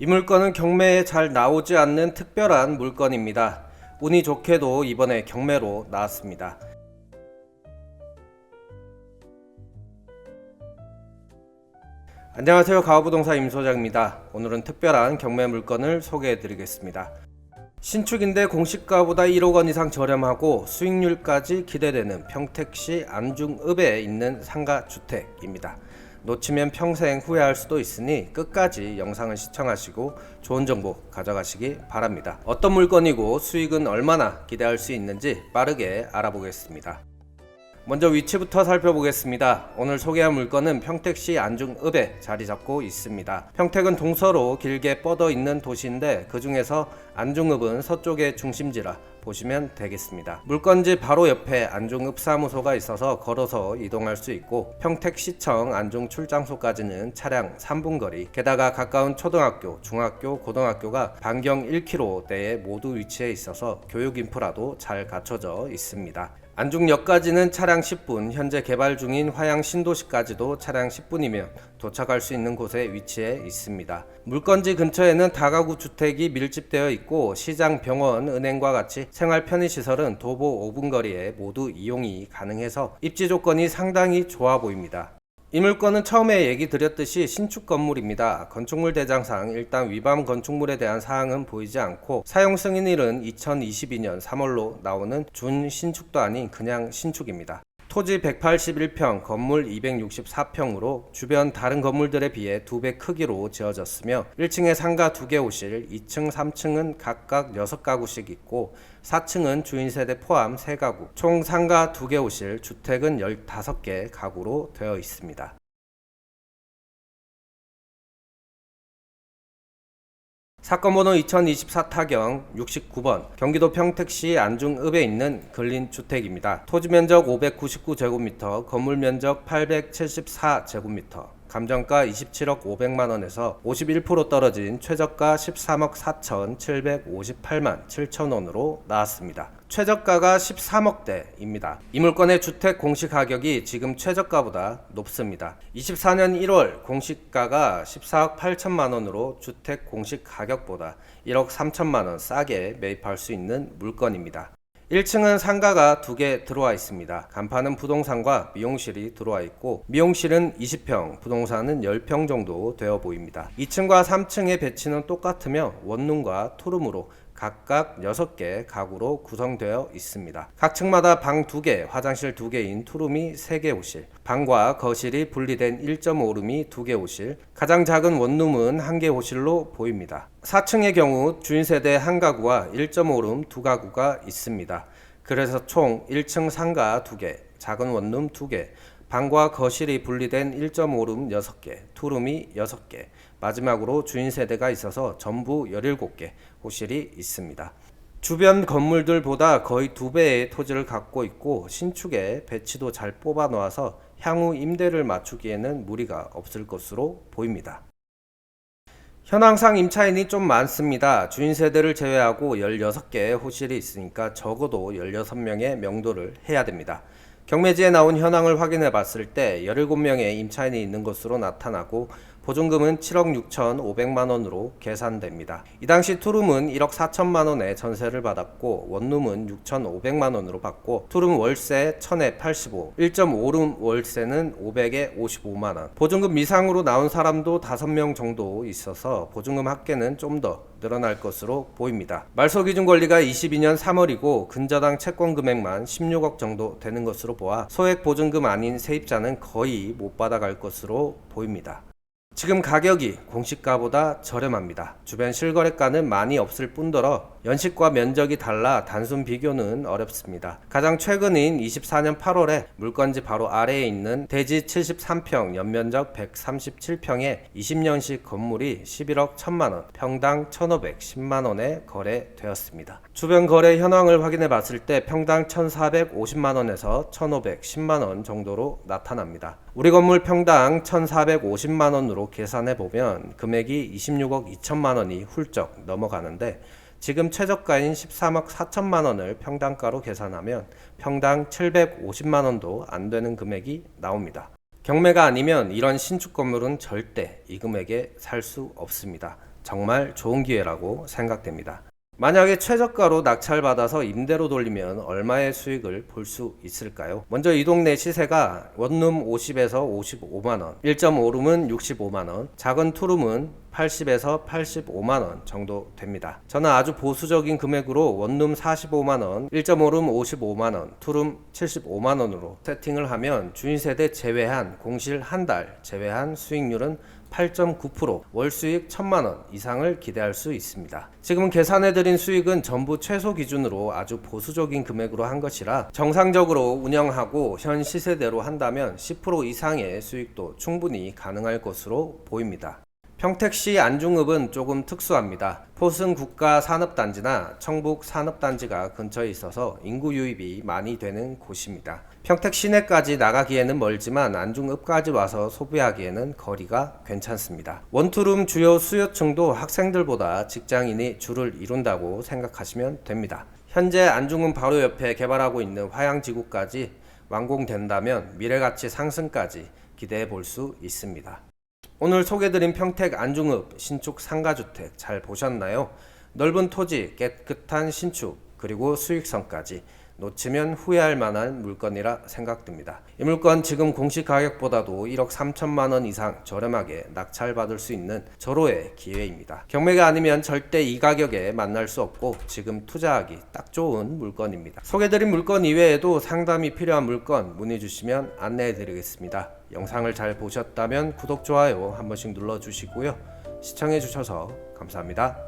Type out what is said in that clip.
이 물건은 경매에 잘 나오지 않는 특별한 물건입니다. 운이 좋게도 이번에 경매로 나왔습니다. 안녕하세요. 가오부동산 임소장입니다. 오늘은 특별한 경매 물건을 소개해 드리겠습니다. 신축인데 공시가보다 1억 원 이상 저렴하고 수익률까지 기대되는 평택시 안중읍에 있는 상가 주택입니다. 놓치면 평생 후회할 수도 있으니 끝까지 영상을 시청하시고 좋은 정보 가져가시기 바랍니다. 어떤 물건이고 수익은 얼마나 기대할 수 있는지 빠르게 알아보겠습니다. 먼저 위치부터 살펴보겠습니다. 오늘 소개할 물건은 평택시 안중읍에 자리 잡고 있습니다. 평택은 동서로 길게 뻗어 있는 도시인데 그 중에서 안중읍은 서쪽의 중심지라 보시면 되겠습니다. 물건지 바로 옆에 안중읍 사무소가 있어서 걸어서 이동할 수 있고 평택시청 안중 출장소까지는 차량 3분 거리 게다가 가까운 초등학교, 중학교, 고등학교가 반경 1km대에 모두 위치해 있어서 교육 인프라도 잘 갖춰져 있습니다. 안중역까지는 차량 10분, 현재 개발 중인 화양 신도시까지도 차량 10분이면 도착할 수 있는 곳에 위치해 있습니다. 물건지 근처에는 다가구 주택이 밀집되어 있고 시장, 병원, 은행과 같이 생활 편의시설은 도보 5분 거리에 모두 이용이 가능해서 입지 조건이 상당히 좋아 보입니다. 이 물건은 처음에 얘기 드렸듯이 신축 건물입니다. 건축물 대장상 일단 위반 건축물에 대한 사항은 보이지 않고 사용 승인일은 2022년 3월로 나오는 준 신축도 아닌 그냥 신축입니다. 토지 181평, 건물 264평으로 주변 다른 건물들에 비해 두 배 크기로 지어졌으며 1층에 상가 2개 호실, 2층, 3층은 각각 6가구씩 있고 4층은 주인 세대 포함 3가구, 총 상가 2개 호실, 주택은 15개 가구로 되어 있습니다. 사건 번호 2024 타경 69번 경기도 평택시 안중읍에 있는 근린 주택입니다. 토지 면적 599제곱미터, 건물 면적 874제곱미터. 감정가 27억 500만 원에서 51% 떨어진 최저가 13억 4,758만 7천 원으로 나왔습니다. 최저가가 13억대입니다. 이 물건의 주택 공시 가격이 지금 최저가보다 높습니다. 24년 1월 공시가가 14억 8천만 원으로 주택 공시 가격보다 1억 3천만 원 싸게 매입할 수 있는 물건입니다. 1층은 상가가 두 개 들어와 있습니다. 간판은 부동산과 미용실이 들어와 있고 미용실은 20평, 부동산은 10평 정도 되어 보입니다. 2층과 3층의 배치는 똑같으며 원룸과 투룸으로 각각 6개 가구로 구성되어 있습니다. 각 층마다 방 2개, 화장실 2개인 투룸이 3개 호실, 방과 거실이 분리된 1.5룸이 2개 호실, 가장 작은 원룸은 1개 호실로 보입니다. 4층의 경우 주인 세대 한 가구와 1.5룸 두 가구가 있습니다. 그래서 총 1층 상가 2개, 작은 원룸 2개, 방과 거실이 분리된 1.5룸 6개, 투룸이 6개, 마지막으로 주인 세대가 있어서 전부 17개 호실이 있습니다. 주변 건물들보다 거의 두 배의 토지를 갖고 있고 신축에 배치도 잘 뽑아 놓아서 향후 임대를 맞추기에는 무리가 없을 것으로 보입니다. 현황상 임차인이 좀 많습니다. 주인 세대를 제외하고 16개의 호실이 있으니까 적어도 16명의 명도를 해야 됩니다. 경매지에 나온 현황을 확인해 봤을 때 17명의 임차인이 있는 것으로 나타나고 보증금은 7억 6천5백만 원으로 계산됩니다. 이 당시 투룸은 1억 4천만 원에 전세를 받았고 원룸은 6천5백만 원으로 받고 투룸 월세 1000에 85, 1.5룸 월세는 500에 55만 원. 보증금 미상으로 나온 사람도 5명 정도 있어서 보증금 합계는 좀 더 늘어날 것으로 보입니다. 말소 기준 권리가 22년 3월이고 근저당 채권 금액만 16억 정도 되는 것으로 보아 소액 보증금 아닌 세입자는 거의 못 받아갈 것으로 보입니다. 지금 가격이 공시가보다 저렴합니다. 주변 실거래가는 많이 없을 뿐더러 연식과 면적이 달라 단순 비교는 어렵습니다. 가장 최근인 24년 8월에 물건지 바로 아래에 있는 대지 73평, 연면적 137평의 20년식 건물이 11억 1천만 원, 평당 1,510만 원에 거래되었습니다. 주변 거래 현황을 확인해 봤을 때 평당 1,450만 원에서 1,510만 원 정도로 나타납니다. 우리 건물 평당 1,450만 원으로 계산해 보면 금액이 26억 2천만 원이 훌쩍 넘어가는데 지금 최저가인 13억 4천만 원을 평당가로 계산하면 평당 750만 원도 안 되는 금액이 나옵니다. 경매가 아니면 이런 신축 건물은 절대 이 금액에 살 수 없습니다. 정말 좋은 기회라고 생각됩니다. 만약에 최저가로 낙찰받아서 임대로 돌리면 얼마의 수익을 볼 수 있을까요? 먼저 이 동네 시세가 원룸 50에서 55만원, 1.5룸은 65만원, 작은 투룸은 80에서 85만원 정도 됩니다. 저는 아주 보수적인 금액으로 원룸 45만원, 1.5룸 55만원, 투룸 75만원으로 세팅을 하면 주인세대 제외한 공실 한 달 제외한 수익률은 8.9%, 월 수익 1000만 원 이상을 기대할 수 있습니다. 지금은 계산해 드린 수익은 전부 최소 기준으로 아주 보수적인 금액으로 한 것이라 정상적으로 운영하고 현 시세대로 한다면 10% 이상의 수익도 충분히 가능할 것으로 보입니다. 평택시 안중읍은 조금 특수합니다. 포승 국가 산업단지나 청북 산업단지가 근처에 있어서 인구 유입이 많이 되는 곳입니다. 평택 시내까지 나가기에는 멀지만 안중읍까지 와서 소비하기에는 거리가 괜찮습니다. 원투룸 주요 수요층도 학생들보다 직장인이 줄을 이룬다고 생각하시면 됩니다. 현재 안중읍 바로 옆에 개발하고 있는 화양지구까지 완공된다면 미래가치 상승까지 기대해 볼 수 있습니다. 오늘 소개드린 평택 안중읍 신축 상가주택 잘 보셨나요? 넓은 토지, 깨끗한 신축, 그리고 수익성까지 놓치면 후회할 만한 물건이라 생각됩니다. 이 물건 지금 공시 가격보다도 1억 3천만 원 이상 저렴하게 낙찰받을 수 있는 절호의 기회입니다. 경매가 아니면 절대 이 가격에 만날 수 없고 지금 투자하기 딱 좋은 물건입니다. 소개드린 물건 이외에도 상담이 필요한 물건 문의 주시면 안내해 드리겠습니다. 영상을 잘 보셨다면 구독, 좋아요 한 번씩 눌러 주시고요. 시청해 주셔서 감사합니다.